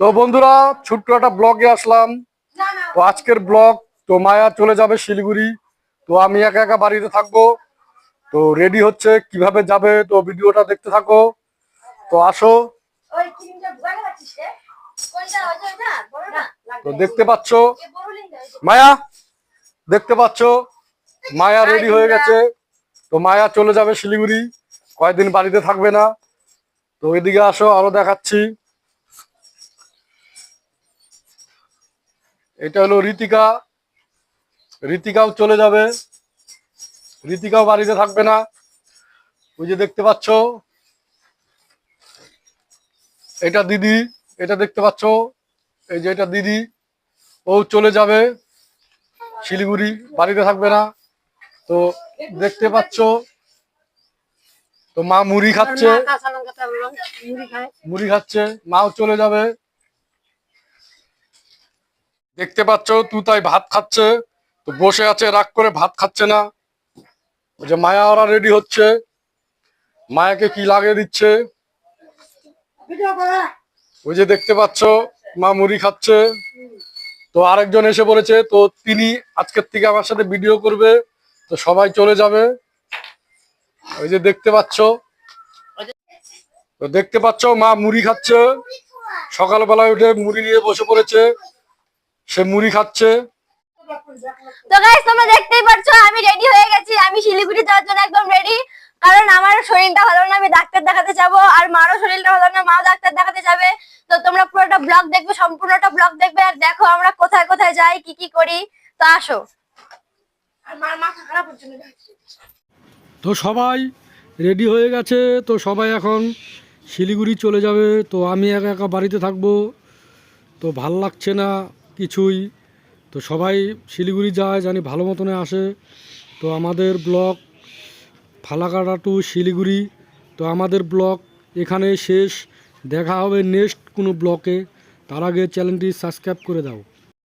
তো বন্ধুরা ছোট্ট একটা ব্লগে আসলাম। তো আজকের ব্লগ তো মায়া চলে যাবে শিলিগুড়ি। তো আমি একা একা বাড়িতে থাকব। তো রেডি হচ্ছে কীভাবে যাবে তো ভিডিওটা দেখতে থাকো। তো আসো। তো দেখতে পাচ্ছ? মায়া দেখতে পাচ্ছ? মায়া রেডি হয়ে গেছে। তো মায়া চলে যাবে শিলিগুড়ি। কয়েকদিন বাড়িতে থাকবে না? তো এদিকে আসো আরও দেখাচ্ছি। এটা হলো রীতিকা। রীতিকাও চলে যাবে। রীতিকাও বাড়িতে থাকবে না। ওই যে দেখতে পাচ্ছ। এটা দিদি এটা দেখতে পাচ্ছ। এই যে এটা দিদি ও চলে যাবে। শিলিগুড়ি বাড়িতে থাকবে না। তো দেখতে পাচ্ছ। তো মা মুড়ি খাচ্ছে। মুড়ি খাচ্ছে মাও চলে যাবে। দেখতে পাচ্ছ তুতাই ভাত খাচ্ছে। তো বসে আছে, রাগ করে ভাত খাচ্ছে না। ওই যে মায়া ওরা রেডি হচ্ছে। মায়াকে কি লাগিয়ে দিচ্ছে? ওই যে দেখতে পাচ্ছ, মা মুড়ি খাচ্ছে। তো আরেকজন এসে পড়েছে তো তিনি আজকের থেকে আমার সাথে ভিডিও করবে, তো সবাই চলে যাবে। ওই যে দেখতে পাচ্ছ। তো দেখতে পাচ্ছ, মা মুড়ি খাচ্ছে। সকালবেলায় উঠে মুড়ি নিয়ে বসে পড়েছে। সে মুড়ি খাচ্ছে। তো গাইস তোমরা দেখতেই পারছ আমি রেডি হয়ে গেছি। আমি শিলিগুড়ি যাওয়ার জন্য একদম রেডি কারণ আমার শরীরটা ভালো না আমি ডাক্তার দেখাতে যাব। আর মারও শরীরটা ভালো না মাও ডাক্তার দেখাতে যাবে। তো তোমরা পুরোটা ব্লগ দেখবে সম্পূর্ণটা ব্লগ দেখবে। আর দেখো আমরা কোথায় কোথায় যাই কি কি করি। তো আসো। আর মার মাথা খারাপ হচ্ছে তো সবাই রেডি হয়ে গেছে। তো সবাই এখন শিলিগুড়ি চলে যাবে। তো আমি একা একা বাড়িতে থাকব। তো ভালো লাগছে না। কিছুই। তো সবাই শিলিগুড়ি যায়, জানি ভালো মতনে আসে। তো আমাদের ব্লক ফালাকাটা টু শিলিগুড়ি। তো আমাদের ব্লক এখানে শেষ। দেখা হবে নেক্সট কোনো ব্লকে। তার আগে চ্যানেলটি সাবস্ক্রাইব করে দাও।